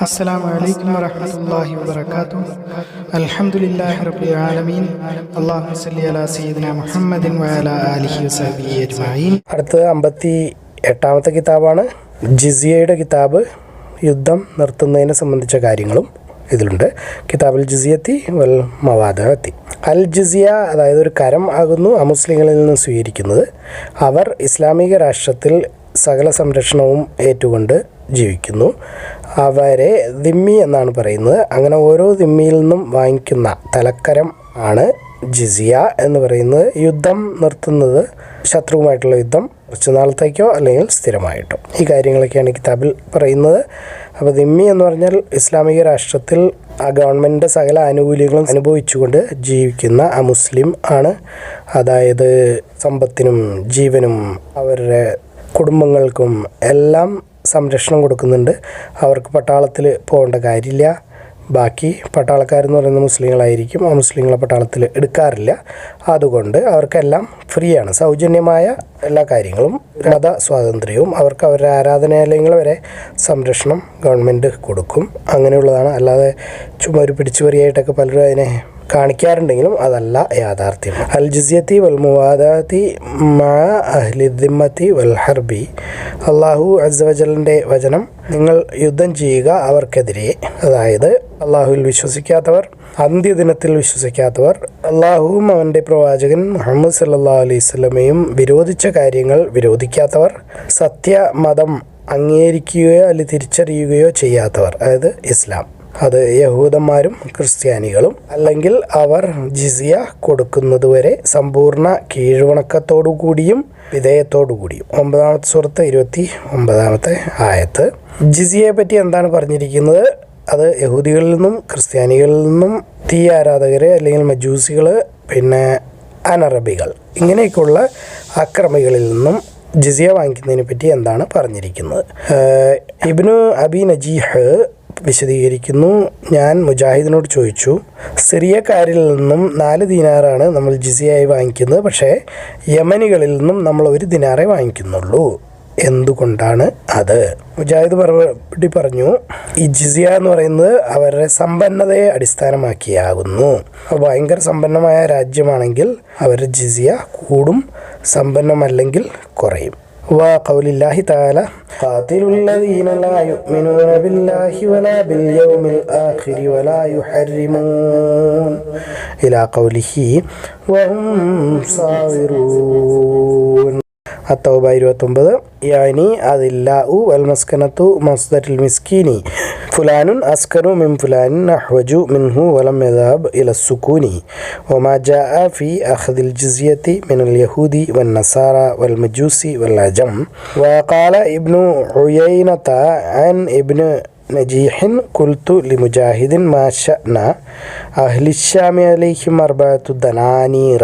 السلام عليكم ورحمة الله وبركاته الحمد لله رب العالمين اللهم صل على سيدنا محمد وعلى آله وصحبه أجمعين അടുത്തത് അമ്പത്തി എട്ടാമത്തെ കിതാബാണ് ജിസിയയുടെ കിതാബ് യുദ്ധം നിർത്തുന്നതിനെ സംബന്ധിച്ച കാര്യങ്ങളും ഇതിലുണ്ട് കിതാബുൽ ജിസിയത്തി വൽ മവാദത്തി അൽ ജിസിയ അതായത് ഒരു കരം ആകുന്നു അമുസ്ലിങ്ങളിൽ നിന്ന് സ്വീകരിക്കുന്നത് അവർ ഇസ്ലാമിക രാഷ്ട്രത്തിൽ സകല സംരക്ഷണവും ഏറ്റുകൊണ്ട് ജീവിക്കുന്നു. അവരെ ദിമ്മി എന്നാണ് പറയുന്നത്. അങ്ങനെ ഓരോ ദിമ്മിയിൽ നിന്നും വാങ്ങിക്കുന്ന തലക്കരം ആണ് ജിസിയ എന്ന് പറയുന്നത്. യുദ്ധം നിർത്തുന്നത് ശത്രുവുമായിട്ടുള്ള യുദ്ധം കുറച്ച് നാളത്തേക്കോ അല്ലെങ്കിൽ സ്ഥിരമായിട്ടോ. ഈ കാര്യങ്ങളൊക്കെയാണ് കിതാബിൽ പറയുന്നത്. അപ്പോൾ ദിമ്മി എന്ന് പറഞ്ഞാൽ ഇസ്ലാമിക രാഷ്ട്രത്തിൽ ആ ഗവൺമെന്റ് സകല ആനുകൂല്യങ്ങളും അനുഭവിച്ചുകൊണ്ട് ജീവിക്കുന്ന ആ മുസ്ലിം ആണ്. അതായത് സമ്പത്തിനും ജീവനും അവരുടെ കുടുംബങ്ങൾക്കും എല്ലാം സംരക്ഷണം കൊടുക്കുന്നുണ്ട്. അവർക്ക് പട്ടാളത്തിൽ പോകേണ്ട കാര്യമില്ല. ബാക്കി പട്ടാളക്കാരെന്ന് പറയുന്ന മുസ്ലിങ്ങളായിരിക്കും. ആ മുസ്ലിങ്ങളെ പട്ടാളത്തിൽ എടുക്കാറില്ല. അതുകൊണ്ട് അവർക്കെല്ലാം ഫ്രീ ആണ് സൗജന്യമായ എല്ലാ കാര്യങ്ങളും മത സ്വാതന്ത്ര്യവും അവർക്ക് അവരുടെ ആരാധനാലയങ്ങൾ വരെ സംരക്ഷണം ഗവൺമെന്റ് കൊടുക്കും. അങ്ങനെയുള്ളതാണ്. അല്ലാതെ ചുമ്മാ ഒരു പിടിച്ചുപറിയായിട്ടൊക്കെ പലരും അതിനെ കാണിക്കാറുണ്ടെങ്കിലും അതല്ല യാഥാർത്ഥ്യം. അൽ ജിസിയത്തി വൽ മുവാദാത്തി മാ അഹ്ലിദിമ്മത്തി വൽ ഹർബി. അള്ളാഹു അസവജലിന്റെ വചനം നിങ്ങൾ യുദ്ധം ചെയ്യുക അവർക്കെതിരെ. അതായത് അള്ളാഹുവിൽ വിശ്വസിക്കാത്തവർ അന്ത്യദിനത്തിൽ വിശ്വസിക്കാത്തവർ അള്ളാഹുവും അവന്റെ പ്രവാചകൻ മുഹമ്മദ് സല്ലാ അലൈഹി സ്വലമയും വിരോധിച്ച കാര്യങ്ങൾ വിരോധിക്കാത്തവർ സത്യ മതം അംഗീകരിക്കുകയോ അല്ലെങ്കിൽ തിരിച്ചറിയുകയോ ചെയ്യാത്തവർ. അതായത് ഇസ്ലാം. അത് യഹൂദന്മാരും ക്രിസ്ത്യാനികളും അല്ലെങ്കിൽ അവർ ജിസിയ കൊടുക്കുന്നതുവരെ സമ്പൂർണ കീഴ്വണക്കത്തോടു കൂടിയും വിധേയത്തോടു കൂടിയും ഒമ്പതാമത്തെ സുഹൃത്ത് ഇരുപത്തി ഒമ്പതാമത്തെ ആയത്ത്. ജിസിയയെ പറ്റി എന്താണ് പറഞ്ഞിരിക്കുന്നത്? അത് യഹൂദികളിൽ നിന്നും ക്രിസ്ത്യാനികളിൽ നിന്നും തീ ആരാധകർ അല്ലെങ്കിൽ മജൂസികൾ പിന്നെ അനറബികൾ ഇങ്ങനെയൊക്കെയുള്ള അക്രമികളിൽ നിന്നും ജിസിയ വാങ്ങിക്കുന്നതിനെ പറ്റി എന്താണ് പറഞ്ഞിരിക്കുന്നത്? ഇബ്നു അബി നജീഹ് വിശദീകരിക്കുന്നു. ഞാൻ മുജാഹിദിനോട് ചോദിച്ചു സിറിയക്കാരിൽ നിന്നും നാല് ദിനാറാണ് നമ്മൾ ജിസിയായി വാങ്ങിക്കുന്നത്. പക്ഷേ യമനികളിൽ നിന്നും നമ്മൾ ഒരു ദിനാറേ വാങ്ങിക്കുന്നുള്ളൂ. എന്തുകൊണ്ടാണ് അത്? മുജാഹിദ് മറുപടി പറഞ്ഞു ഈ ജിസിയ എന്ന് പറയുന്നത് അവരുടെ സമ്പന്നതയെ അടിസ്ഥാനമാക്കിയാകുന്നു. ഭയങ്കര സമ്പന്നമായ രാജ്യമാണെങ്കിൽ അവരുടെ ജിസിയ കൂടും സമ്പന്നമല്ലെങ്കിൽ കുറയും. وقول الله تعالى قاتلوا الذين لا يؤمنون بالله ولا باليوم الآخر ولا يحرمون إلى قوله وهم صاغرون التوبة 29 يعني أذلاء والمسكنة مصدر المسكين فلان أسكن من فلان أحوج منه ولم يذهب إلى السكون. وما جاء في أخذ الجزية من اليهود والنصارى والمجوس والعجم. وقال ابن عيينة عن ابن نجيح قلت لمجاهد ما شأن അഹ്ലിഷാമി അലൈഹിം അർബാത്തു ദനാനീറ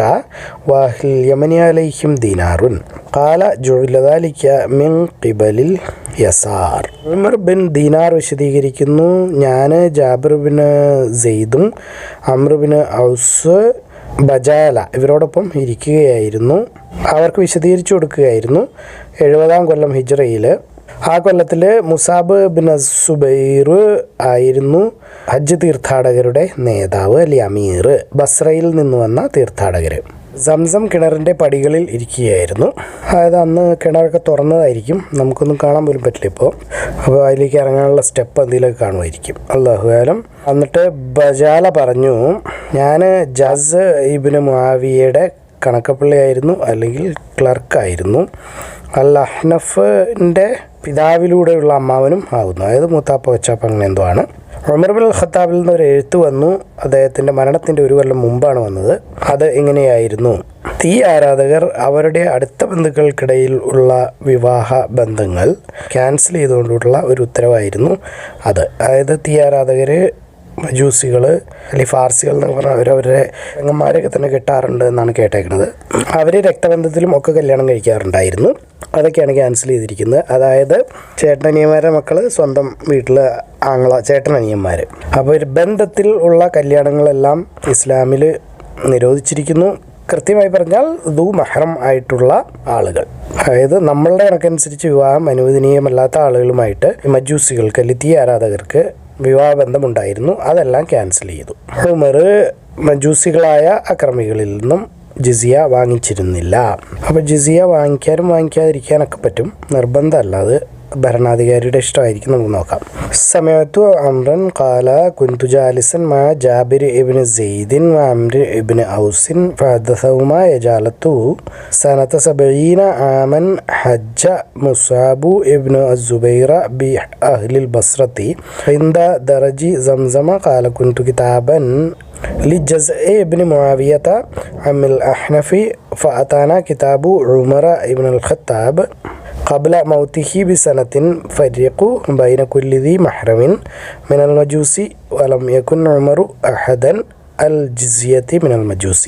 വാഹ്ലിൽ യമനി അലൈഹിം ദിനാറുൻ. കാല ജുഴലതാലിക്ക മിൻ കിബലിൽ യസാർ. ഉമർ ബിൻ ദീനാർ വിശദീകരിക്കുന്നു. ഞാൻ ജാബിർ ബിൻ സെയ്ദും ബിൻ ഔസ് ബജാല ഇവരോടൊപ്പം ഇരിക്കുകയായിരുന്നു. അവർക്ക് വിശദീകരിച്ചു കൊടുക്കുകയായിരുന്നു. എഴുപതാം കൊല്ലം ഹിജ്റയിൽ ആ കൊല്ലത്തിൽ മുസാബ് ബിൻ സുബൈർ ആയിരുന്നു ഹജ്ജ് തീർത്ഥാടകരുടെ നേതാവ് അല്ലെ അമീർ. ബസ്രയിൽ നിന്ന് വന്ന തീർത്ഥാടകർ സംസം കിണറിന്റെ പടികളിൽ ഇരിക്കുകയായിരുന്നു. അതായത് അന്ന് കിണറൊക്കെ തുറന്നതായിരിക്കും. നമുക്കൊന്നും കാണാൻ പോലും പറ്റില്ല ഇപ്പോൾ അപ്പോൾ അതിലേക്ക് ഇറങ്ങാനുള്ള സ്റ്റെപ്പ് എന്തെങ്കിലുമൊക്കെ കാണുമായിരിക്കും. അള്ളാഹുകാലം എന്നിട്ട് ബജാല പറഞ്ഞു ഞാൻ ജസ് ഇബിന് മാവിയയുടെ കണക്കപ്പള്ളിയായിരുന്നു അല്ലെങ്കിൽ ക്ലർക്കായിരുന്നു അൽ അഹ്നഫിന്റെ പിതാവിലൂടെയുള്ള അമ്മാവനും ആകുന്നു. അതായത് മൂത്താപ്പ വച്ചാപ്പ അങ്ങനെ എന്തോ ആണ്. ബിൻ ഖത്താബിൽ നിന്ന് ഒരു എഴുത്ത് വന്നു. അദ്ദേഹത്തിന്റെ മരണത്തിന്റെ ഒരു കൊല്ലം മുമ്പാണ് വന്നത്. അത് ഇങ്ങനെയായിരുന്നു. തീ ആരാധകർ അവരുടെ അടുത്ത ബന്ധുക്കൾക്കിടയിൽ ഉള്ള വിവാഹ ബന്ധങ്ങൾ ക്യാൻസൽ ചെയ്തുകൊണ്ടുള്ള ഒരു ഉത്തരവായിരുന്നു അത്. അതായത് തീ ആരാധകർ മജൂസികൾ അല്ലെങ്കിൽ ഫാർസികൾ എന്ന് പറഞ്ഞാൽ അവരവരുടെ പെങ്ങന്മാരൊക്കെ തന്നെ കെട്ടാറുണ്ട് എന്നാണ് കേട്ടേക്കുന്നത് അവർ രക്തബന്ധത്തിലും ഒക്കെ കല്യാണം കഴിക്കാറുണ്ടായിരുന്നു. അതൊക്കെയാണ് ക്യാൻസൽ ചെയ്തിരിക്കുന്നത്. അതായത് ചേട്ടനിയന്മാരെ മക്കൾ സ്വന്തം വീട്ടിൽ ആങ്ങള ചേട്ടനനിയന്മാർ അപ്പോൾ ഒരു ബന്ധത്തിൽ ഉള്ള കല്യാണങ്ങളെല്ലാം ഇസ്ലാമിൽ നിരോധിച്ചിരിക്കുന്നു. കൃത്യമായി പറഞ്ഞാൽ ദു മഹ്റം ആയിട്ടുള്ള ആളുകൾ. അതായത് നമ്മളുടെ കണക്കനുസരിച്ച് വിവാഹം അനുവദനീയമല്ലാത്ത ആളുകളുമായിട്ട് മജൂസികൾക്ക് തീ ആരാധകർക്ക് വിവാഹബന്ധമുണ്ടായിരുന്നു. അതെല്ലാം ക്യാൻസൽ ചെയ്തു. ഹുമർ മജൂസികളായ അക്രമികളിൽ നിന്നും ജിസിയ വാങ്ങിച്ചിരുന്നില്ല. അപ്പോൾ ജിസിയ വാങ്ങിക്കാനും വാങ്ങിക്കാതിരിക്കാനൊക്കെ പറ്റും. നിർബന്ധമല്ല അത്. ഭരണാധികാരിയുടെ ഇഷ്ടമായിരിക്കും നമുക്ക് നോക്കാം സമയത്തു അമ്രൻ കാല കുന്തു ജാലിസൻ മാ ജാബിർ ഇബിന് സെയ്ദിൻ അമ്ര ഇബിന് ഔസിൻ ഫഹദസഹുമാ യജാലത്തു സനത്ത സബീന ആമൻ ഹജ്ജ മുസാബു ഇബ്നു അസുബൈറ ബി അഹ്ലിൽ ബസ്രത്തി عند درج زمزم قال كنت كتابا لجزء ابن معاوية عم الأحنف فأتانا كتاب عمر ابن الخطاب قبل موته بسنة فرقوا بين كل ذي محرم من المجوس ولم يكن عمر أحدا الجزية من المجوس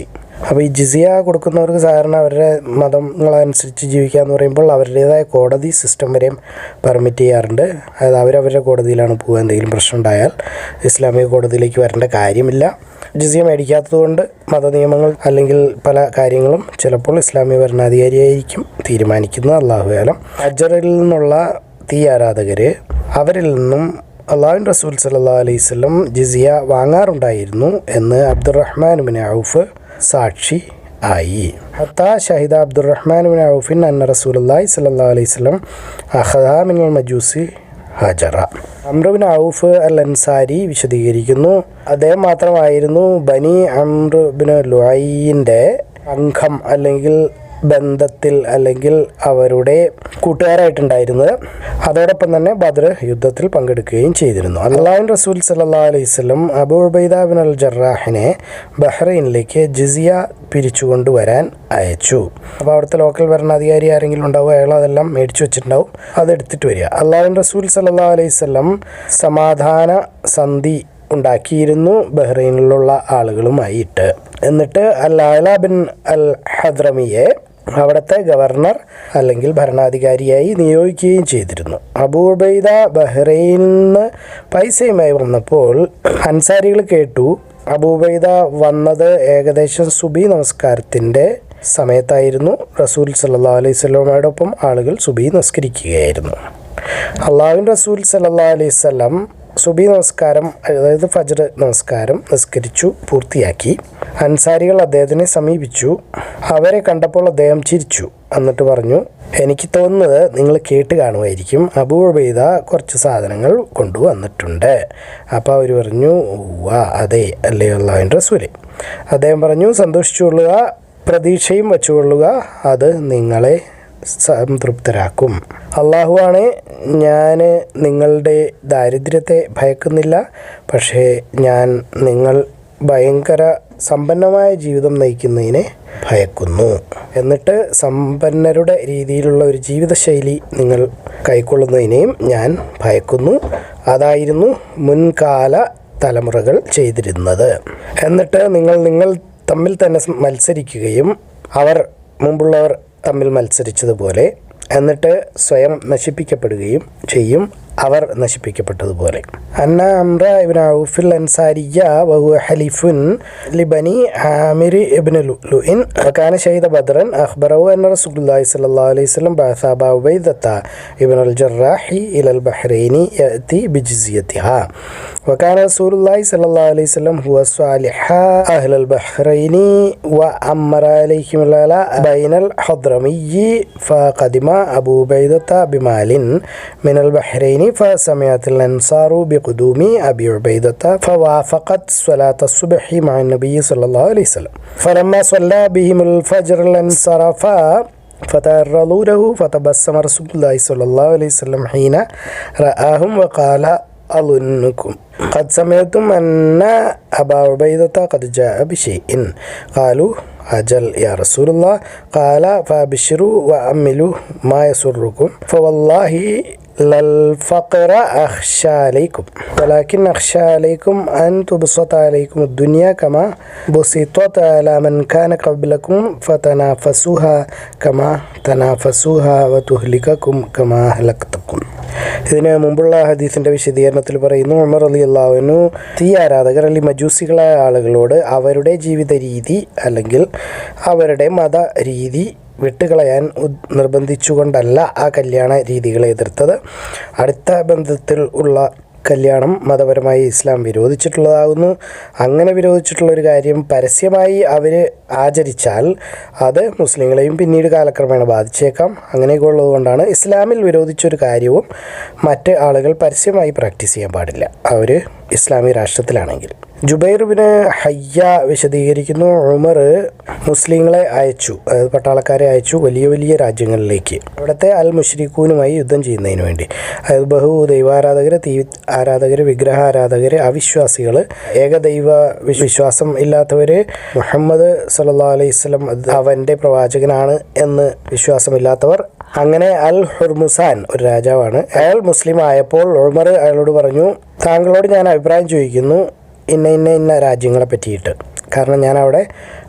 അപ്പോൾ ഈ ജിസിയ കൊടുക്കുന്നവർക്ക് സാധാരണ അവരുടെ മതങ്ങളനുസരിച്ച് ജീവിക്കുക എന്ന് പറയുമ്പോൾ അവരുടേതായ കോടതി സിസ്റ്റം വരെയും പെർമിറ്റ് ചെയ്യാറുണ്ട് അതായത് അവരവരുടെ കോടതിയിലാണ് പോകുക എന്തെങ്കിലും പ്രശ്നം ഉണ്ടായാൽ ഇസ്ലാമിക കോടതിയിലേക്ക് വരേണ്ട കാര്യമില്ല ജിസിയ മേടിക്കാത്തതുകൊണ്ട് മതനിയമങ്ങൾ അല്ലെങ്കിൽ പല കാര്യങ്ങളും ചിലപ്പോൾ ഇസ്ലാമിക ഭരണാധികാരിയായിരിക്കും തീരുമാനിക്കുന്നത്. അള്ളാഹുകാലം അജറിൽ നിന്നുള്ള തീ ആരാധകർ അവരിൽ നിന്നും അള്ളാഹുൻ റസൂൽ സല്ലാ അലൈഹി സ്വലം ജിസിയ വാങ്ങാറുണ്ടായിരുന്നു എന്ന് അബ്ദുറഹ്മാൻ ബിൻ ഔഫ് സാക്ഷി ആയി. ഹത്താ ഷഹിദ അബ്ദുറഹ്മാൻ ബിൻ ഔഫിൻ അന്ന റസൂലി സല്ലാ അലൈഹി സ്വലം അഹദ മിനൽ മജൂസി ഹജറ. അമ്രുബിൻ ഔഫ് അൽ അൻസാരി വിശദീകരിക്കുന്നു. അദ്ദേഹം മാത്രമായിരുന്നു ബനി അമ്രുബിന് ലുഹായിന്റെ അംഗം അല്ലെങ്കിൽ ബന്ധത്തിൽ അല്ലെങ്കിൽ അവരുടെ കൂട്ടുകാരായിട്ടുണ്ടായിരുന്നത്. അതോടൊപ്പം തന്നെ ബദർ യുദ്ധത്തിൽ പങ്കെടുക്കുകയും ചെയ്തിരുന്നു. അള്ളാഹുൻ റസൂൽ സല്ലാ അലൈഹി സ്വലം അബു ഉബൈദ ബിൻ അൽ ജറാഹിനെ ബഹ്റൈനിലേക്ക് ജിസിയ പിരിച്ചുകൊണ്ടുവരാൻ അയച്ചു. അപ്പോൾ അവിടുത്തെ ലോക്കൽ ഭരണാധികാരി ആരെങ്കിലും ഉണ്ടാവും? അയാൾ അതെല്ലാം മേടിച്ചു വെച്ചിട്ടുണ്ടാവും. അതെടുത്തിട്ട് വരിക. അള്ളാഹുൻ റസൂൽ സല്ലാ അലൈവല്ലം സമാധാന സന്ധി ഉണ്ടാക്കിയിരുന്നു ബഹ്റൈനിലുള്ള ആളുകളുമായിട്ട്. എന്നിട്ട് അൽ ആല ബിൻ അൽ ഹദ്രമിയെ അവിടുത്തെ ഗവർണർ അല്ലെങ്കിൽ ഭരണാധികാരിയായി നിയോഗിക്കുകയും ചെയ്തിരുന്നു. അബൂബൈദ ബഹ്റൈനിൽ നിന്ന് പൈസയുമായി വന്നപ്പോൾ അൻസാരികൾ കേട്ടു അബൂബൈദ വന്നത് ഏകദേശം സുബി നമസ്കാരത്തിന്റെ സമയത്തായിരുന്നു. റസൂൽ സല്ലാ അലൈഹി സ്വലമയോടൊപ്പം ആളുകൾ സുബി നമസ്കരിക്കുകയായിരുന്നു. അള്ളാഹുൻ റസൂൽ സല്ലാ അലൈഹി സ്വലം സുബി നമസ്കാരം അതായത് ഫജർ നമസ്കാരം നിസ്കരിച്ചു പൂർത്തിയാക്കി. അൻസാരികൾ അദ്ദേഹത്തിനെ സമീപിച്ചു. അവരെ കണ്ടപ്പോൾ അദ്ദേഹം ചിരിച്ചു. എന്നിട്ട് പറഞ്ഞു എനിക്ക് തോന്നുന്നത് നിങ്ങൾ കേട്ട് കാണുമായിരിക്കും. അബൂബൈദ കുറച്ച് സാധനങ്ങൾ കൊണ്ടുവന്നിട്ടുണ്ട്. അപ്പോൾ അവർ പറഞ്ഞു വാ അതെ അല്ലേ അള്ളാഹുവിന്റെ റസൂലെ. അദ്ദേഹം പറഞ്ഞു സന്തോഷിച്ചുകൊള്ളുക പ്രതീക്ഷയും വച്ചുകൊള്ളുക അത് നിങ്ങളെ സംതൃപ്തരാക്കും. അള്ളാഹുവാണ് ഞാൻ നിങ്ങളുടെ ദാരിദ്ര്യത്തെ ഭയക്കുന്നില്ല പക്ഷേ ഞാൻ നിങ്ങൾ ഭയങ്കര സമ്പന്നമായ ജീവിതം നയിക്കുന്നതിനെ ഭയക്കുന്നു. എന്നിട്ട് സമ്പന്നരുടെ രീതിയിലുള്ള ഒരു ജീവിതശൈലി നിങ്ങൾ കൈക്കൊള്ളുന്നതിനെയും ഞാൻ ഭയക്കുന്നു. അതായിരുന്നു മുൻകാല തലമുറകൾ ചെയ്തിരുന്നത്. എന്നിട്ട് നിങ്ങൾ നിങ്ങൾ തമ്മിൽ തന്നെ മത്സരിക്കുകയും അവർ മുമ്പുള്ളവർ തമ്മിൽ മത്സരിച്ചതുപോലെ എന്നിട്ട് സ്വയം നശിപ്പിക്കപ്പെടുകയും ചെയ്യും. അവർ നശിപ്പിക്കപ്പെട്ടതുപോലെ അന്ന അമ്ര ഇബ്ൻ ഔഫിൽ അൻസാരിയ വഹു ഹലിഫുൻ ലിബനി ആമിർ ഇബ്ൻ ലുഇൻ وكان شهيد بدرا أخبره أن رسول الله صلى الله عليه وسلم بعث أبا عبيدة ابن الجراح إلى البحرين يأتي بجزيتها وكان رسول الله صلى الله عليه وسلم هو صالح أهل البحرين وأمر عليهم الولاء بين الحضرمي فقدم أبو عبيدة بمال من البحرين فسمعت الأنصار بقدوم أبي عبيدة فوافقت صلاة الصبح مع النبي صلى الله عليه وسلم. فلما صلى بهم الفجر انصرفا فتعرضوا له فتبسم رسول الله صلى الله عليه وسلم حين رآهم وقال أظنكم قد سمعتم أن أبا عبيدة قد جاء بشيء. قالوا أجل يا رسول الله. قال فأبشروا وأملوا ما يسركم. فوالله للفقر أخشى عليكم ولكن أخشى عليكم أن تبسط عليكم الدنيا كما بسطت على من كان قبلكم فتنافسوها كما تنافسوها وتهلككم كما أهلكتكم ഇതിന് മുമ്പുള്ള ഹദീസിന്റെ വിശദീകരണത്തിൽ പറയുന്നു ഉമർ അലി അള്ളാഹുവിനു തീ ആരാധകർ അല്ലെങ്കിൽ മജൂസികളായ ആളുകളോട് അവരുടെ ജീവിത രീതി അല്ലെങ്കിൽ അവരുടെ മത രീതി വിട്ടുകളയാൻ നിർബന്ധിച്ചുകൊണ്ടല്ല ആ കല്യാണ രീതികളെ എതിർത്തത്. അടുത്ത ബന്ധത്തിൽ ഉള്ള കല്യാണം മതപരമായി ഇസ്ലാം വിരോധിച്ചിട്ടുള്ളതാകുന്നു അങ്ങനെ വിരോധിച്ചിട്ടുള്ള ഒരു കാര്യം പരസ്യമായി അവർ ആചരിച്ചാൽ അത് മുസ്ലിങ്ങളെയും പിന്നീട് കാലക്രമേണ ബാധിച്ചേക്കാം. അങ്ങനെയൊക്കെ ഉള്ളതുകൊണ്ടാണ് ഇസ്ലാമിൽ വിരോധിച്ചൊരു കാര്യവും മറ്റ് ആളുകൾ പരസ്യമായി പ്രാക്ടീസ് ചെയ്യാൻ പാടില്ല. അവർ ഇസ്ലാമിക രാഷ്ട്രത്തിലാണെങ്കിൽ. ജുബൈറുബിന് ഹയ്യ വിശദീകരിക്കുന്നു ഉമർ മുസ്ലിങ്ങളെ അയച്ചു അതായത് പട്ടാളക്കാരെ അയച്ചു വലിയ വലിയ രാജ്യങ്ങളിലേക്ക്. അവിടുത്തെ അൽ മുഷ്രിഖൂനുമായി യുദ്ധം ചെയ്യുന്നതിന് വേണ്ടി. അതായത് ബഹു ദൈവാരാധകർ തീ ആരാധകർ വിഗ്രഹ ആരാധകർ അവിശ്വാസികൾ ഏകദൈവ വിശ്വാസം ഇല്ലാത്തവർ മുഹമ്മദ് സല്ലാ അലൈഹി സ്വലം അവന്റെ പ്രവാചകനാണ് എന്ന് വിശ്വാസമില്ലാത്തവർ അങ്ങനെ അൽ ഹുർമുസാൻ ഒരു രാജാവാണ്. അയാൾ മുസ്ലിം ആയപ്പോൾ ഉമർ അയാളോട് പറഞ്ഞു താങ്കളോട് ഞാൻ അഭിപ്രായം ചോദിക്കുന്നു. ഇന്ന ഇന്ന ഇന്ന രാജ്യങ്ങളെ പറ്റിയിട്ട്. കാരണം ഞാൻ അവിടെ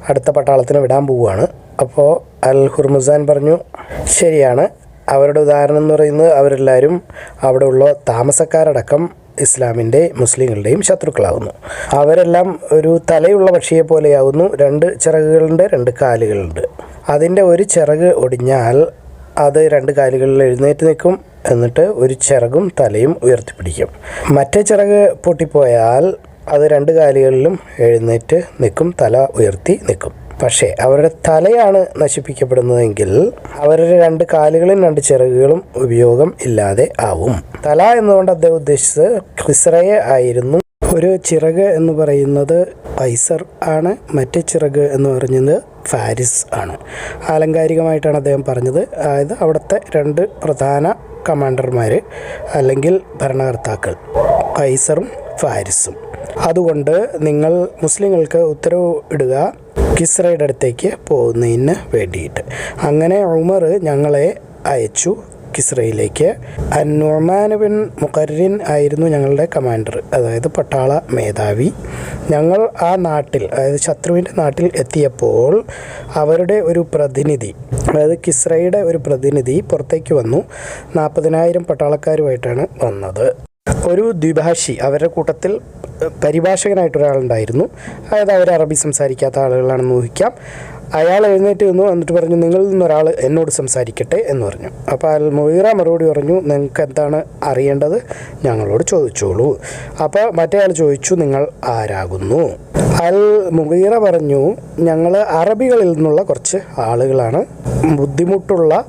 അടുത്ത പട്ടാളത്തിന് വിടാൻ പോവുകയാണ്. അപ്പോൾ അൽ ഹുർമുസാൻ പറഞ്ഞു ശരിയാണ്. അവരുടെ ഉദാഹരണം എന്ന് പറയുന്നത് അവരെല്ലാവരും അവിടെയുള്ള താമസക്കാരടക്കം ഇസ്ലാമിന്റെ മുസ്ലിങ്ങളുടെയും ശത്രുക്കളാകുന്നു അവരെല്ലാം ഒരു തലയുള്ള പക്ഷിയെ പോലെയാകുന്നു രണ്ട് ചിറകുകളുണ്ട് രണ്ട് കാലുകളുണ്ട്. അതിന്റെ ഒരു ചിറക് ഒടിഞ്ഞാൽ അത് രണ്ട് കാലുകളിൽ എഴുന്നേറ്റ് നിൽക്കും. എന്നിട്ട് ഒരു ചിറകും തലയും ഉയർത്തിപ്പിടിക്കും. മറ്റേ ചിറക് പൊട്ടിപ്പോയാൽ അത് രണ്ട് കാലുകളിലും എഴുന്നേറ്റ് നിൽക്കും തല ഉയർത്തി നിൽക്കും. പക്ഷേ അവരുടെ തലയാണ് നശിപ്പിക്കപ്പെടുന്നതെങ്കിൽ അവരുടെ രണ്ട് കാലുകളും രണ്ട് ചിറകുകളും ഉപയോഗം ഇല്ലാതെ ആവും. തല എന്നുകൊണ്ട് അദ്ദേഹം ഉദ്ദേശിച്ചത് ഖിസ്രയെ ആയിരുന്നു. ഒരു ചിറക് എന്ന് പറയുന്നത് പൈസർ ആണ്. മറ്റേ ചിറക് എന്ന് പറയുന്നത് ഫാരിസ് ആണ്. ആലങ്കാരികമായിട്ടാണ് അദ്ദേഹം പറഞ്ഞത്. അതായത് അവിടുത്തെ രണ്ട് പ്രധാന കമാൻഡർമാർ അല്ലെങ്കിൽ ഭരണകർത്താക്കൾ കൈസറും ഫാരിസും. അതുകൊണ്ട് നിങ്ങൾ മുസ്ലിങ്ങൾക്ക് ഉത്തരവ് ഇടുക കിസ്രയുടെ അടുത്തേക്ക് പോകുന്നതിന് വേണ്ടിയിട്ട്. അങ്ങനെ ഉമർ ഞങ്ങളെ അയച്ചു. കിസ്രയിലേക്ക്. അന്നുമാൻ ബിൻ മുഖറിൻ ആയിരുന്നു ഞങ്ങളുടെ കമാൻഡർ അതായത് പട്ടാള മേധാവി. ഞങ്ങൾ ആ നാട്ടിൽ അതായത് ശത്രുവിന്റെ നാട്ടിൽ എത്തിയപ്പോൾ അവരുടെ ഒരു പ്രതിനിധി അതായത് കിസ്രയുടെ ഒരു പ്രതിനിധി പുറത്തേക്ക് വന്നു. നാൽപ്പതിനായിരം പട്ടാളക്കാരുമായിട്ടാണ് വന്നത്. ഒരു ദ്വിഭാഷി അവരുടെ കൂട്ടത്തിൽ പരിഭാഷകനായിട്ട് ഒരാളുണ്ടായിരുന്നു. അതായത് അവർ അറബി സംസാരിക്കാത്ത ആളുകളാണെന്ന് ഊഹിക്കാം. അയാൾ എഴുന്നേറ്റ് നിന്നു എന്നിട്ട് പറഞ്ഞു നിങ്ങളിൽ നിന്നൊരാൾ എന്നോട് സംസാരിക്കട്ടെ എന്ന് പറഞ്ഞു. അപ്പോൾ അൽ മൊയ്റ മറുപടി പറഞ്ഞു നിങ്ങൾക്ക് എന്താണ് അറിയേണ്ടത്? ഞങ്ങളോട് ചോദിച്ചോളൂ. അപ്പോൾ മറ്റേ ആൾ ചോദിച്ചു നിങ്ങൾ ആരാകുന്നു? അൽ മുഗീറ പറഞ്ഞു ഞങ്ങൾ അറബികളിൽ നിന്നുള്ള കുറച്ച് ആളുകളാണ്. ബുദ്ധിമുട്ടുള്ള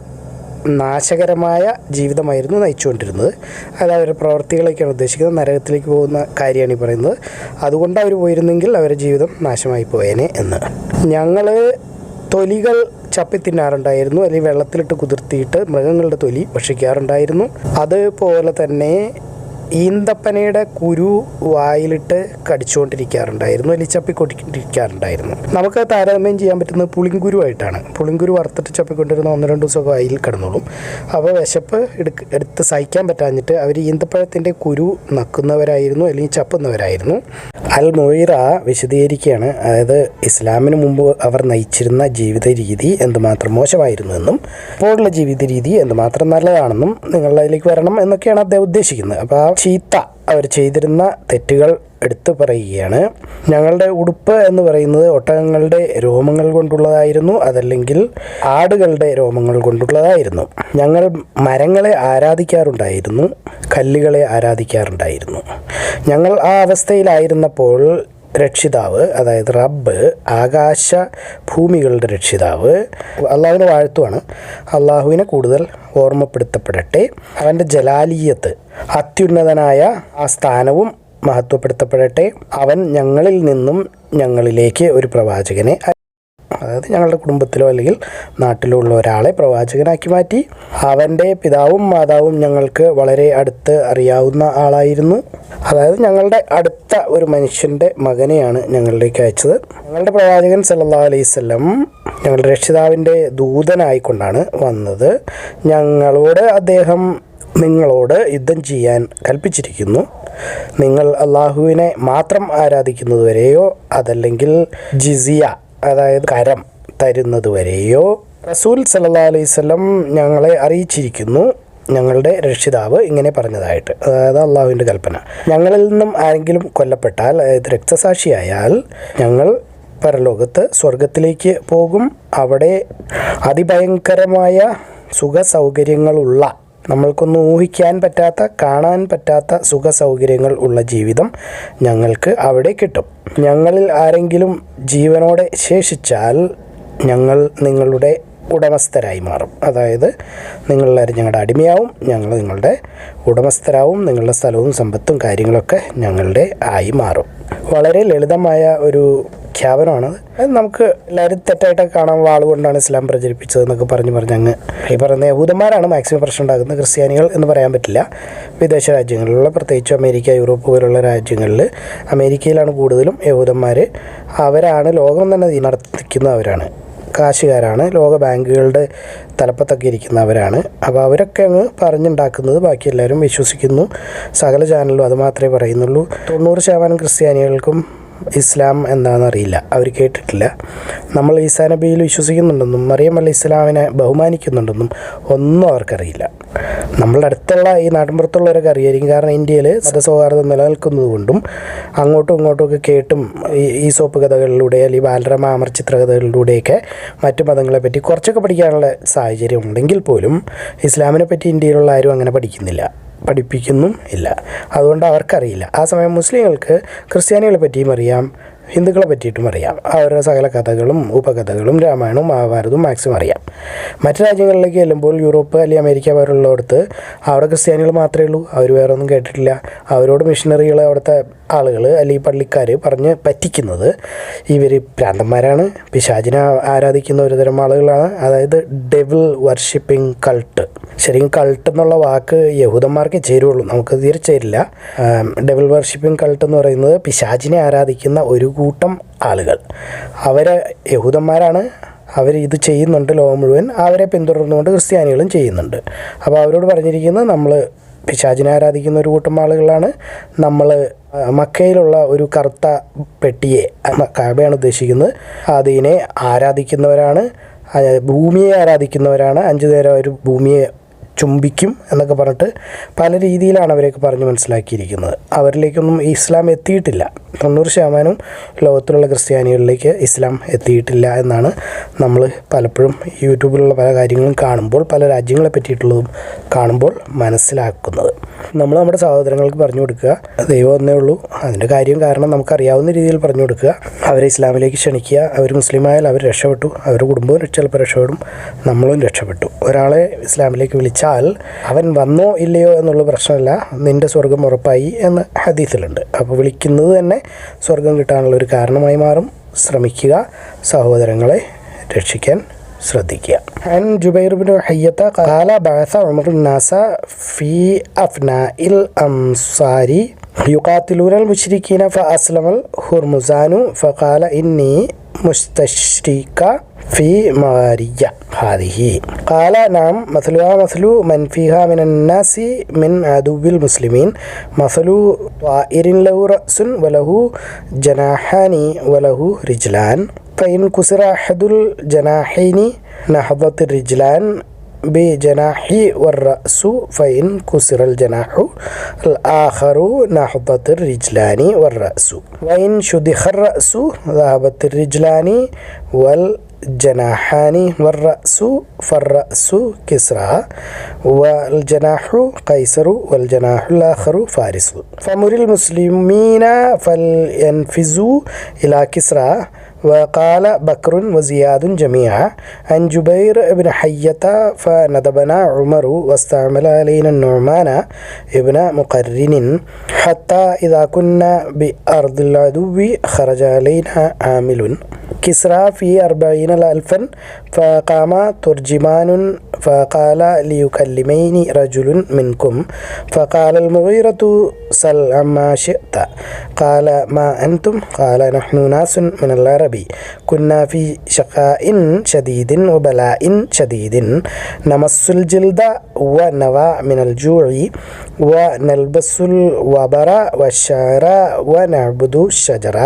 നാശകരമായ ജീവിതമായിരുന്നു നയിച്ചുകൊണ്ടിരുന്നത്. അതായത് അവരുടെ പ്രവർത്തികളൊക്കെയാണ് ഉദ്ദേശിക്കുന്നത്. നരകത്തിലേക്ക് പോകുന്ന കാര്യമാണ് ഈ പറയുന്നത്. അതുകൊണ്ട് അവർ പോയിരുന്നെങ്കിൽ അവരുടെ ജീവിതം നാശമായി പോയേനെ എന്ന്. ഞങ്ങൾ തൊലികൾ ചപ്പി തിന്നാറുണ്ടായിരുന്നു. അല്ലെങ്കിൽ വെള്ളത്തിലിട്ട് കുതിർത്തിയിട്ട് മൃഗങ്ങളുടെ തൊലി ഭക്ഷിക്കാറുണ്ടായിരുന്നു. അതുപോലെ തന്നെ ഈന്തപ്പനയുടെ കുരു വായിലിട്ട് കടിച്ചുകൊണ്ടിരിക്കാറുണ്ടായിരുന്നു. അല്ലെങ്കിൽ ചപ്പിക്കൊണ്ടിരിക്കാറുണ്ടായിരുന്നു നമുക്ക് താരതമ്യം ചെയ്യാൻ പറ്റുന്നത് പുളിങ്കുരുവായിട്ടാണ്. പുളിങ്കുരു വറുത്തിട്ട് ചപ്പിക്കൊണ്ടിരുന്ന ഒന്ന് രണ്ട് ദിവസമൊക്കെ വായിൽ കിടന്നോളും. അപ്പോൾ വിശപ്പ് എടുക്ക് എടുത്ത് സഹിക്കാൻ പറ്റാഞ്ഞിട്ട് അവർ ഈന്തപ്പഴത്തിന്റെ കുരു നക്കുന്നവരായിരുന്നു അല്ലെങ്കിൽ ചപ്പുന്നവരായിരുന്നു. അൽ മൊയ്റ വിശദീകരിക്കുകയാണ്. അതായത് ഇസ്ലാമിന് മുമ്പ് അവർ നയിച്ചിരുന്ന ജീവിത രീതി എന്തുമാത്രം മോശമായിരുന്നു എന്നും ഇപ്പോഴുള്ള ജീവിത രീതി എന്തുമാത്രം നല്ലതാണെന്നും നിങ്ങളുടെ വരണം എന്നൊക്കെയാണ് അദ്ദേഹം ഉദ്ദേശിക്കുന്നത്. അപ്പോൾ ആ ചീത്ത അവർ ചെയ്തിരുന്ന തെറ്റുകൾ എടുത്തു പറയുകയാണ്. ഞങ്ങളുടെ ഉടുപ്പ് എന്ന് പറയുന്നത് ഒട്ടകങ്ങളുടെ രോമങ്ങൾ കൊണ്ടുള്ളതായിരുന്നു. അതല്ലെങ്കിൽ ആടുകളുടെ രോമങ്ങൾ കൊണ്ടുള്ളതായിരുന്നു. ഞങ്ങൾ മരങ്ങളെ ആരാധിക്കാറുണ്ടായിരുന്നു. കല്ലുകളെ ആരാധിക്കാറുണ്ടായിരുന്നു. ഞങ്ങൾ ആ അവസ്ഥയിലായിരുന്നപ്പോൾ രക്ഷിതാവ് അതായത് റബ്ബ് ആകാശ ഭൂമികളുടെ രക്ഷിതാവ് അള്ളാഹുവിനെ വാഴ്ത്തുവാണ്. അള്ളാഹുവിനെ കൂടുതൽ ഓർമ്മപ്പെടുത്തപ്പെടട്ടെ. അവന്റെ ജലാലീയത്ത് അത്യുന്നതനായ ആ സ്ഥാനവും മഹത്വപ്പെടുത്തപ്പെടട്ടെ. അവൻ ഞങ്ങളിൽ നിന്നും ഞങ്ങളിലേക്ക് ഒരു പ്രവാചകനെ അതായത് ഞങ്ങളുടെ കുടുംബത്തിലോ അല്ലെങ്കിൽ നാട്ടിലോ ഉള്ള ഒരാളെ പ്രവാചകനാക്കി മാറ്റി. അവന്റെ പിതാവും മാതാവും ഞങ്ങൾക്ക് വളരെ അടുത്ത് അറിയാവുന്ന ആളായിരുന്നു. അതായത് ഞങ്ങളുടെ അടുത്ത ഒരു മനുഷ്യന്റെ മകനെയാണ് ഞങ്ങളിലേക്ക് അയച്ചത്. ഞങ്ങളുടെ പ്രവാചകൻ സല്ലാ അലൈവല്ലം ഞങ്ങളുടെ രക്ഷിതാവിന്റെ ദൂതനായിക്കൊണ്ടാണ് വന്നത്. ഞങ്ങളോട് അദ്ദേഹം നിങ്ങളോട് യുദ്ധം ചെയ്യാൻ കൽപ്പിച്ചിരിക്കുന്നു. നിങ്ങൾ അള്ളാഹുവിനെ മാത്രം ആരാധിക്കുന്നതുവരെയോ അതല്ലെങ്കിൽ ജിസിയ അതായത് കരം തരുന്നത് വരെയോ? റസൂൽ സല്ലാ അലൈഹി സ്വലം ഞങ്ങളെ അറിയിച്ചിരിക്കുന്നു. ഞങ്ങളുടെ രക്ഷിതാവ് ഇങ്ങനെ പറഞ്ഞതായിട്ട്. അതായത് അള്ളാഹുവിന്റെ കൽപ്പന. ഞങ്ങളിൽ നിന്നും ആരെങ്കിലും കൊല്ലപ്പെട്ടാൽ അതായത് രക്തസാക്ഷിയായാൽ ഞങ്ങൾ പരലോകത്ത് സ്വർഗത്തിലേക്ക് പോകും. അവിടെ അതിഭയങ്കരമായ സുഖ സൗകര്യങ്ങളുള്ള നമ്മൾക്കൊന്നും ഊഹിക്കാൻ പറ്റാത്ത കാണാൻ പറ്റാത്ത സുഖ സൗകര്യങ്ങൾ ഉള്ള ജീവിതം ഞങ്ങൾക്ക് അവിടെ കിട്ടും. ഞങ്ങളിൽ ആരെങ്കിലും ജീവനോടെ ശേഷിച്ചാൽ ഞങ്ങൾ നിങ്ങളുടെ ഉടമസ്ഥരായി മാറും. അതായത് നിങ്ങളെല്ലാവരും ഞങ്ങളുടെ അടിമയാവും ഞങ്ങൾ നിങ്ങളുടെ ഉടമസ്ഥരാവും നിങ്ങളുടെ സ്ഥലവും സമ്പത്തും കാര്യങ്ങളൊക്കെ ഞങ്ങളുടെ ആയി മാറും. വളരെ ലളിതമായ ഒരു ഖ്യാപനമാണ് അത് നമുക്ക് എല്ലാവരും തെറ്റായിട്ടൊക്കെ കാണാൻ വാളുകൊണ്ടാണ് ഇസ്ലാം പ്രചരിപ്പിച്ചത് എന്നൊക്കെ പറഞ്ഞു പറഞ്ഞ് അങ്ങ് ഈ പറയുന്ന യഹൂദന്മാരാണ് മാക്സിമം പ്രശ്നം ഉണ്ടാക്കുന്നത്. ക്രിസ്ത്യാനികൾ എന്ന് പറയാൻ പറ്റില്ല. വിദേശ രാജ്യങ്ങളിലുള്ള പ്രത്യേകിച്ച് അമേരിക്ക യൂറോപ്പ് പോലുള്ള രാജ്യങ്ങളിൽ അമേരിക്കയിലാണ് കൂടുതലും യഹൂദന്മാർ അവരാണ് ലോകം തന്നെ നടത്തിക്കുന്നവരാണ് കാശുകാരാണ് ലോക ബാങ്കുകളുടെ തലപ്പത്തൊക്കെ ഇരിക്കുന്നവരാണ് അപ്പോൾ അവരൊക്കെ അങ്ങ് പറഞ്ഞുണ്ടാക്കുന്നത് ബാക്കി എല്ലാവരും വിശ്വസിക്കുന്നു. സകല ചാനലും അത് മാത്രമേ പറയുന്നുള്ളൂ. തൊണ്ണൂറ് ശതമാനം ക്രിസ്ത്യാനികൾക്കും ഇസ്ലാം എന്താണെന്നറിയില്ല അവർ കേട്ടിട്ടില്ല. നമ്മൾ ഈസാ നബിയിൽ വിശ്വസിക്കുന്നുണ്ടെന്നും മറിയം അല്ല ഇസ്ലാമിനെ ബഹുമാനിക്കുന്നുണ്ടെന്നും ഒന്നും അവർക്കറിയില്ല. നമ്മളുടെ അടുത്തുള്ള ഈ നാട്ടിൻപുറത്തുള്ളവരൊക്കെ അറിയായിരിക്കും. കാരണം ഇന്ത്യയിൽ മതസൗഹാർദ്ദം നിലനിൽക്കുന്നത് കൊണ്ടും അങ്ങോട്ടും ഇങ്ങോട്ടുമൊക്കെ കേട്ടും ഈ സോപ്പ് കഥകളിലൂടെ അല്ലെങ്കിൽ ബാലരമ അമർ ചിത്രകഥകളിലൂടെയൊക്കെ മറ്റു മതങ്ങളെ പറ്റി കുറച്ചൊക്കെ പഠിക്കാനുള്ള സാഹചര്യം ഉണ്ടെങ്കിൽ പോലും ഇസ്ലാമിനെ പറ്റി ഇന്ത്യയിലുള്ള ആരും അങ്ങനെ പഠിക്കുന്നില്ല. പഠിപ്പിക്കുന്നും ഇല്ല. അതുകൊണ്ട് അവർക്കറിയില്ല. ആ സമയം മുസ്ലിങ്ങൾക്ക് ക്രിസ്ത്യാനികളെ പറ്റിയും അറിയാം. ഹിന്ദുക്കളെ പറ്റിയിട്ടും അറിയാം. അവരുടെ സകല കഥകളും ഉപകഥകളും രാമായണവും മഹാഭാരതവും മാക്സിമം അറിയാം. മറ്റു രാജ്യങ്ങളിലേക്ക് ചെല്ലുമ്പോൾ യൂറോപ്പ് അല്ലെങ്കിൽ അമേരിക്ക പോലുള്ളടത്ത് അവിടെ ക്രിസ്ത്യാനികൾ മാത്രമേ ഉള്ളൂ. അവർ വേറെ ഒന്നും കേട്ടിട്ടില്ല. അവരോട് മിഷണറികൾ അവിടുത്തെ ആളുകൾ അല്ലെങ്കിൽ പള്ളിക്കാർ പറഞ്ഞ് പറ്റിക്കുന്നത് ഇവർ പ്രാന്തന്മാരാണ് പിശാചിനെ ആരാധിക്കുന്ന ഒരുതരം ആളുകളാണ്. അതായത് ഡെവിൾ വർഷിപ്പിംഗ് കൾട്ട് ശരിക്കും കൾട്ട് എന്നുള്ള വാക്ക് യഹൂദന്മാർക്ക് ചേരുള്ളൂ. നമുക്ക് തീരെ ചേരില്ല. ഡെവിൾ വർഷിപ്പിംഗ് കൾട്ട് എന്ന് പറയുന്നത് പിശാചിനെ ആരാധിക്കുന്ന ഒരു കൂട്ടം ആളുകൾ. അവരെ യഹൂദന്മാരാണ്. അവർ ഇത് ചെയ്യുന്നുണ്ട് ലോകം മുഴുവൻ. അവരെ പിന്തുടർന്നുകൊണ്ട് ക്രിസ്ത്യാനികളും ചെയ്യുന്നുണ്ട്. അപ്പോൾ അവരോട് പറഞ്ഞിരിക്കുന്നത് നമ്മൾ പിശാചിനെ ആരാധിക്കുന്ന ഒരു കൂട്ടം ആളുകളാണ്. നമ്മൾ മക്കയിലുള്ള ഒരു കറുത്ത പെട്ടിയെ കാബയാണ് ഉദ്ദേശിക്കുന്നത്. അതിനെ ആരാധിക്കുന്നവരാണ്. ഭൂമിയെ ആരാധിക്കുന്നവരാണ്. അഞ്ചു നേരം ഒരു ഭൂമിയെ ചുംബിക്കും എന്നൊക്കെ പറഞ്ഞിട്ട് പല രീതിയിലാണ് അവരെയൊക്കെ പറഞ്ഞ് മനസ്സിലാക്കിയിരിക്കുന്നത്. അവരിലേക്കൊന്നും ഇസ്ലാം എത്തിയിട്ടില്ല. തൊണ്ണൂറ് ശതമാനം ലോകത്തിലുള്ള ക്രിസ്ത്യാനികളിലേക്ക് ഇസ്ലാം എത്തിയിട്ടില്ല എന്നാണ് നമ്മൾ പലപ്പോഴും യൂട്യൂബിലുള്ള പല കാര്യങ്ങളും കാണുമ്പോൾ പല രാജ്യങ്ങളെ പറ്റിയിട്ടുള്ളതും കാണുമ്പോൾ മനസ്സിലാക്കുന്നത്. നമ്മൾ നമ്മുടെ സഹോദരങ്ങൾക്ക് പറഞ്ഞു കൊടുക്കുക. ദൈവം ഒന്നേ ഉള്ളൂ. അതിന്റെ കാര്യം കാരണം നമുക്കറിയാവുന്ന രീതിയിൽ പറഞ്ഞു കൊടുക്കുക. അവരെ ഇസ്ലാമിലേക്ക് ക്ഷണിക്കുക. അവർ മുസ്ലിമായാൽ അവർ രക്ഷപ്പെട്ടു. അവരുടെ കുടുംബവും ചിലപ്പോൾ രക്ഷപ്പെടും. നമ്മളും രക്ഷപ്പെട്ടു. ഒരാളെ ഇസ്ലാമിലേക്ക് വെച്ചാൽ അവൻ വന്നോ ഇല്ലയോ എന്നുള്ള പ്രശ്നമല്ല. നിന്റെ സ്വർഗം ഉറപ്പായി എന്ന് ഹദീസിലുണ്ട്. അപ്പോൾ വിളിക്കുന്നത് തന്നെ സ്വർഗം കിട്ടാനുള്ള ഒരു കാരണമായി മാറും. ശ്രമിക്കുക. സഹോദരങ്ങളെ രക്ഷിക്കാൻ ശ്രദ്ധിക്കുക. അൻ ജുബൈർ ബിൻ ബഅസ അംസാരി يقاتلون المشركين فأسلم الهرمزان فقال إني مستشرك في مغارية. هذه. قال نعم مثلها مثل من فيها من الناس من عدو المسلمين مثل طائر له رأس وله جناحان وله رجلان. فإن كسر أحد الجناحين نهضت الرجلان بجناح والرأس فإن كسر الجناح الآخر نهضت الرجلان والرأس. وإن شدخ الرأس ذهبت الرجلان والجناحان والرأس فالرأس كسرى والجناح قيصر والجناح الآخر فارس. فمر المسلمين فلينفذوا إلى كسرى وقال بكر وزياد جميعا عن جبير بن حية فندبنا عمر واستعمل علينا النعمان ابن مقرن حتى إذا كنا بأرض العدو خرج علينا عامل. كسرى في أربعين ألفا فقام ترجمان فقال ليكلمين رجل منكم. فقال المغيرة سل عما شئت. قال ما أنتم؟ قال نحن ناس من العرب. كنا في شقاء شديد وبلاء شديد. نمس الجلد ونوى من الجوع ونلبس الوبر والشعر ونعبد الشجر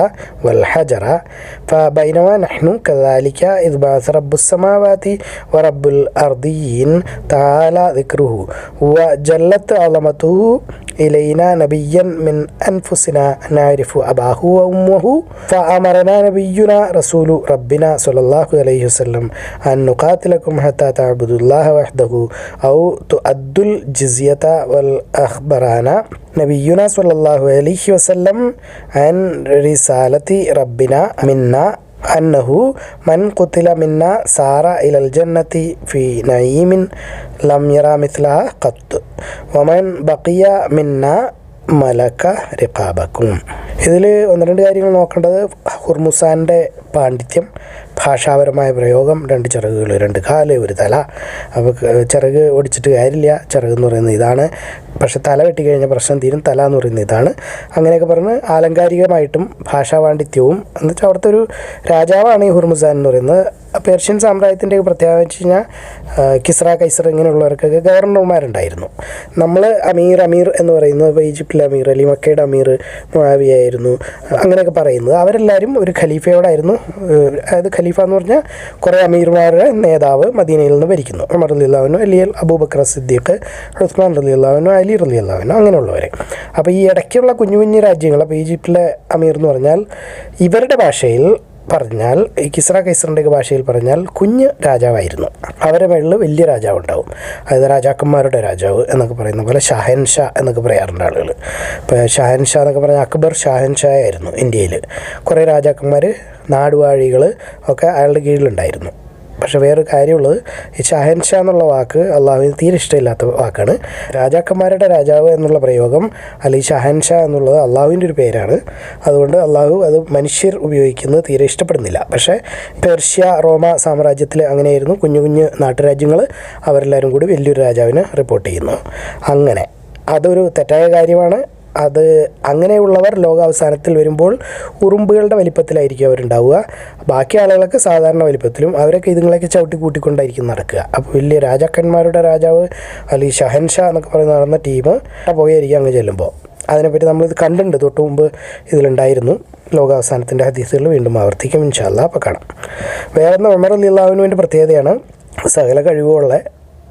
والحجر. فبينما نحن كذلك إذ بعث رب السماوات ورب الأرضين تعالى ذكره وجلت عظمته إلينا نبيا من أنفسنا نعرف أباه وأمه فأمرنا نبينا رسول ربنا صلى الله عليه وسلم أن نقاتلكم حتى تعبدوا الله وحده أو تؤدوا الجزية والأخبرانا نبينا صلى الله عليه وسلم عن رسالة ربنا منا അന്നഹു മൻ കുത്തില മിന്ന സാറ ഇലൽ ജന്നത്തി ഫി നയീമിൻ ലംയറ മിസ്ല കത്ത് വമൻ ബക്കിയ മിന്ന മലക്ക റിഖാബക്കും. ഇതിൽ ഒന്ന് രണ്ട് കാര്യങ്ങൾ നോക്കേണ്ടത് ഹുർമുസാന്റെ പാണ്ഡിത്യം ഭാഷാപരമായ പ്രയോഗം രണ്ട് ചിറകുകൾ രണ്ട് കാൽ ഒരു തല. അപ്പോൾ ചിറക് ഓടിച്ചിട്ട് കാര്യമില്ല. ചിറക് എന്ന് പറയുന്നത് ഇതാണ്. പക്ഷെ തല വെട്ടിക്കഴിഞ്ഞാൽ പ്രശ്നം തീരും. തല എന്ന് പറയുന്നത് ഇതാണ്. അങ്ങനെയൊക്കെ പറഞ്ഞ് ആലങ്കാരികമായിട്ടും ഭാഷാ പാണ്ഡിത്യവും എന്നുവെച്ചാൽ അവിടുത്തെ ഒരു രാജാവാണ് ഈ ഹുർമുസാൻ എന്ന് പറയുന്നത്. പേർഷ്യൻ സാമ്രാജ്യത്തിന്റെ പ്രത്യേകത വെച്ച് കഴിഞ്ഞാൽ കിസ്ര കൈസർ ഇങ്ങനെയുള്ളവർക്കൊക്കെ ഗവർണർമാരുണ്ടായിരുന്നു. നമ്മൾ അമീർ അമീർ എന്ന് പറയുന്നത് ഇപ്പോൾ ഈജിപ്തിലെ അമീർ അല്ലെങ്കിൽ മക്കയുടെ അമീർ മുഴാവിയായിരുന്നു അങ്ങനെയൊക്കെ പറയുന്നത്. അവരെല്ലാവരും ഒരു ഖലീഫയോടായിരുന്നു അതായത് ഖലീഫ എന്ന് പറഞ്ഞാൽ കുറേ അമീർമാരുടെ നേതാവ് മദീനയിൽ നിന്ന് ഭരിക്കുന്നു. ഉമർ അലി അള്ളാഹുനു അല്ലെങ്കിൽ അബൂബക്കർ സിദ്ദീഖ് ഉസ്മാൻ അലി അള്ളാഹുനു അലി അള്ളാഹുനു അങ്ങനെയുള്ളവരെ. അപ്പോൾ ഈ ഇടയ്ക്കുള്ള കുഞ്ഞു കുഞ്ഞു രാജ്യങ്ങൾ അപ്പോൾ ഈജിപ്തിലെ അമീർ എന്ന് പറഞ്ഞാൽ ഇവരുടെ ഭാഷയിൽ പറഞ്ഞാൽ ഈ കിസ്ര കൈസറിന്റെ ഭാഷയിൽ പറഞ്ഞാൽ കുഞ്ഞ് രാജാവായിരുന്നു. അവരെ മേളിൽ വലിയ രാജാവ് ഉണ്ടാവും അതായത് രാജാക്കന്മാരുടെ രാജാവ് എന്നൊക്കെ പറയുന്ന പോലെ ഷാഹൻ ഷാ എന്നൊക്കെ പറയാറുണ്ട് ആളുകൾ ഇപ്പോൾ ഷാഹൻ ഷാ എന്നൊക്കെ പറഞ്ഞാൽ അക്ബർ ഷാഹൻ ഷാ ആയിരുന്നു ഇന്ത്യയിൽ കുറേ രാജാക്കന്മാർ നാടുവാഴികൾ ഒക്കെ അയാളുടെ കീഴിലുണ്ടായിരുന്നു. പക്ഷെ വേറൊരു കാര്യമുള്ളത് ഈ ഷഹൻഷാ എന്നുള്ള വാക്ക് അള്ളാഹുവിന് തീരെ ഇഷ്ടമില്ലാത്ത വാക്കാണ്. രാജാക്കന്മാരുടെ രാജാവ് എന്നുള്ള പ്രയോഗം അല്ലെങ്കിൽ ഷഹൻഷാ എന്നുള്ളത് അള്ളാഹുവിന്റെ ഒരു പേരാണ്. അതുകൊണ്ട് അള്ളാഹു അത് മനുഷ്യർ ഉപയോഗിക്കുന്നത് തീരെ ഇഷ്ടപ്പെടുന്നില്ല. പക്ഷേ പേർഷ്യ റോമ സാമ്രാജ്യത്തിൽ അങ്ങനെയായിരുന്നു. കുഞ്ഞു കുഞ്ഞു നാട്ടുരാജ്യങ്ങൾ അവരെല്ലാവരും കൂടി വലിയൊരു രാജാവിന് റിപ്പോർട്ട് ചെയ്യുന്നു. അങ്ങനെ അതൊരു തെറ്റായ കാര്യമാണ്. അത് അങ്ങനെയുള്ളവർ ലോകാവസാനത്തിൽ വരുമ്പോൾ ഉറുമ്പുകളുടെ വലിപ്പത്തിലായിരിക്കും അവരുണ്ടാവുക. ബാക്കി ആളുകളൊക്കെ സാധാരണ വലിപ്പത്തിലും അവരൊക്കെ ഇതുങ്ങളൊക്കെ ചവിട്ടി കൂട്ടിക്കൊണ്ടായിരിക്കും നടക്കുക. അപ്പോൾ വലിയ രാജാക്കന്മാരുടെ രാജാവ് അല്ലെങ്കിൽ ഷഹൻഷാ എന്നൊക്കെ പറയുന്ന നടന്ന ടീം പോയായിരിക്കും അങ്ങ് ചെല്ലുമ്പോൾ അതിനെപ്പറ്റി നമ്മളിത് കണ്ടിട്ടുണ്ട്. തൊട്ട് മുമ്പ് ഇതിലുണ്ടായിരുന്നു. ലോകാവസാനത്തിന്റെ ഹദീസുകൾ വീണ്ടും ആവർത്തിക്കും ഇൻഷാല്ല അപ്പോൾ കാണാം. വേറെ ഒന്ന് ഉമർ വേണ്ടി പ്രത്യേകതയാണ്. സകല കഴിവുള്ള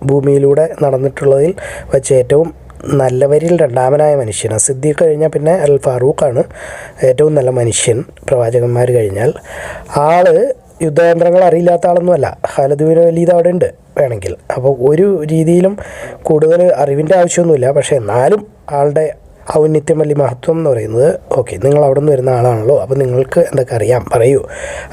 ഭൂമിയിലൂടെ നടന്നിട്ടുള്ളതിൽ വെച്ച് ഏറ്റവും നല്ലവരിൽ രണ്ടാമനായ മനുഷ്യൻ. സിദ്ദീഖ് കഴിഞ്ഞാൽ പിന്നെ അൽ ഫാറൂഖാണ്. ഏറ്റവും നല്ല മനുഷ്യൻ പ്രവാചകന്മാർ കഴിഞ്ഞാൽ. ആൾ യുദ്ധതന്ത്രങ്ങൾ അറിയില്ലാത്ത ആളൊന്നുമല്ല. ഖാലിദ് ബിൻ അവിടെ ഉണ്ട് വേണമെങ്കിൽ. അപ്പോൾ ഒരു രീതിയിലും കൂടുതൽ അറിവിന്റെ ആവശ്യമൊന്നുമില്ല. പക്ഷേ എന്നാലും ആളുടെ ഔന്നിത്യം വലിയ മഹത്വം എന്ന് പറയുന്നത്. ഓക്കെ നിങ്ങൾ അവിടെ നിന്ന് വരുന്ന ആളാണല്ലോ അപ്പോൾ നിങ്ങൾക്ക് എന്തൊക്കെ അറിയാം? പറയൂ.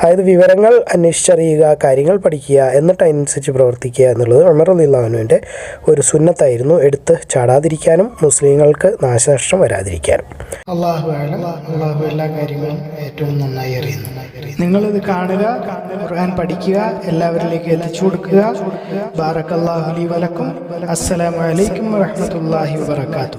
അതായത് വിവരങ്ങൾ അന്വേഷിച്ചറിയുക കാര്യങ്ങൾ പഠിക്കുക എന്നിട്ട് അതിനനുസരിച്ച് പ്രവർത്തിക്കുക എന്നുള്ളത് ഉമർ അലിള്ളാഹുവിന്റെ ഒരു സുന്നത്തായിരുന്നു. എടുത്ത് ചാടാതിരിക്കാനും മുസ്ലിങ്ങൾക്ക് നാശനഷ്ടം വരാതിരിക്കാനും. അള്ളാഹു അള്ളാഹു എല്ലാ കാര്യങ്ങളും ഏറ്റവും നന്നായി അറിയുന്നു. നിങ്ങളിത് കാണുക ഖുർആൻ പഠിക്കുക എല്ലാവരിലേക്ക് എത്തിച്ചു കൊടുക്കുക. ബാറക്കല്ലാഹു അലി വലക്കും. അസ്സലാമു അലൈക്കും വറഹ്മത്തുള്ളാഹി വബറകാതുഹു.